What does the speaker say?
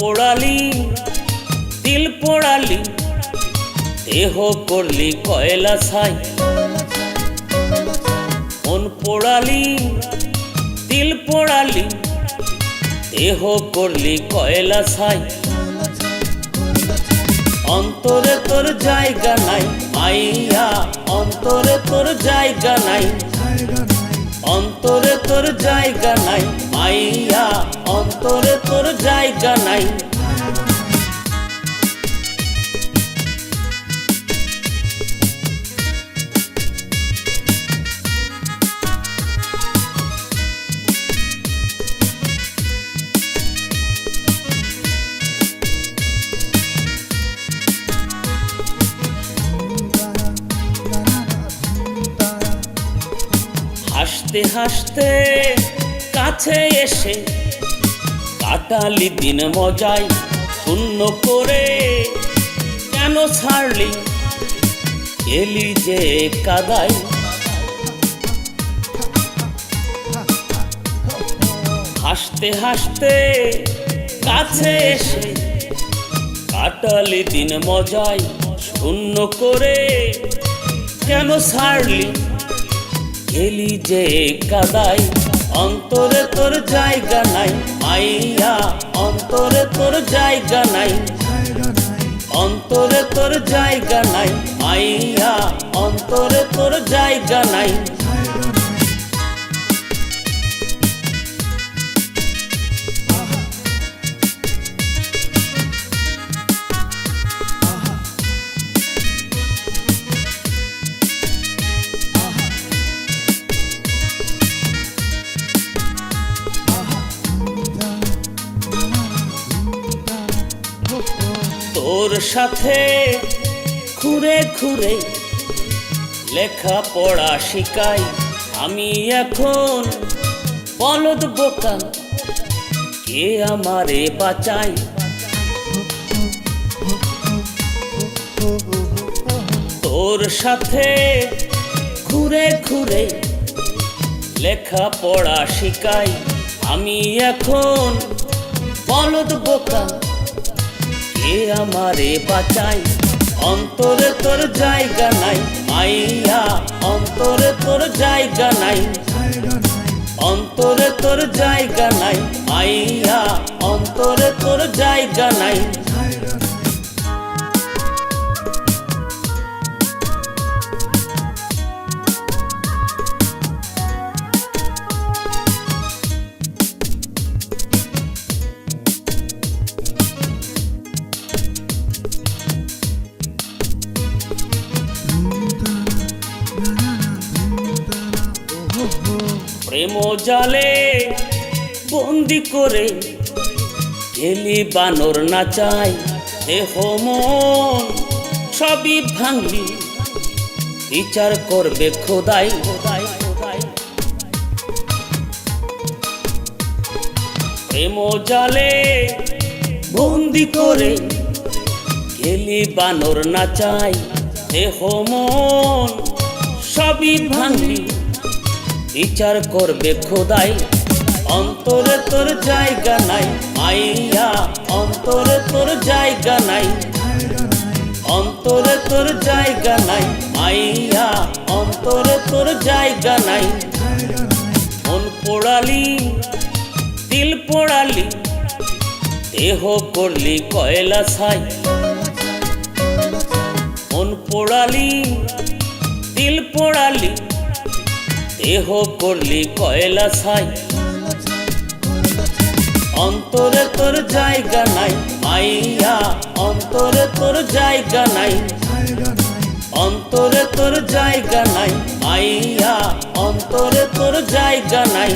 পোড়ালি, দিল পোড়ালি, দেহ করলি কয়লা ছাই মন পোড়ালি, দিল পোড়ালি, দেহ করলি কয়লা ছাই অন্তরে তোর জায়গা নাই, মাইয়া, অন্তরে তোর জায়গা নাই। অন্তরে তোর জায়গা নাই, মাইয়া, অন্তরে তোর জায়গা নাই। হাসতে হাসতে কাছে এসে কাটালি দিন মজায় শূন্য করে কেন ছাড়লি? এলি যে কাদাই হাসতে হাসতে কাছে এসে কাটালি দিন মজায় শূন্য করে কেন ছাড়লি? এলি যে কাদাই অন্তরে তোর জায়গা নাই। মাইয়া অন্তরে তোর জায়গা নাই। অন্তরে তোর জায়গা নাই। মাইয়া অন্তরে তোর জায়গা নাই। সাথে ঘুরে ঘুরে লেখা পড়া শিখাই। আমি এখন বোকা, কে আমারে বাঁচাই তোর সাথে ঘুরে ঘুরে লেখা পড়া আমি এখন বলদ বোকা কে আমারে বাঁচাই। অন্তরে তোর জায়গা নাই, মাইয়া, অন্তরে তোর জায়গা নাই। অন্তরে তোর জায়গা নাই, মাইয়া, অন্তরে তোর জায়গা নাই। প্রেম জালে বন্দি করে গেলি বানর নাচাই দেহ মন সবই ভাঙলি। বিচার করবে খোদাই। খোদাই খোদাই জালে বন্দি করে গেলি বানর নাচাই দেহ মন সবই ভাঙলি। বিচার করবে খোদাই। অন্তরে তোর জায়গা নাই, মাইয়া, অন্তরে তোর জায়গা নাই। অন্তরে তোর জায়গা নাই, মাইয়া, অন্তরে তোর জায়গা নাই। মন পোড়ালি, দিল পোড়ালি, দেহ করলি কয়লা ছাই। মন পোড়ালি, দিল পোড়ালি দেহ করলি কয়লা ছাই। অন্তরে তোর জায়গা নাই, মাইয়া, অন্তরে তোর জায়গা নাই। অন্তরে তোর জায়গা নাই, মাইয়া, অন্তরে তোর জায়গা নাই।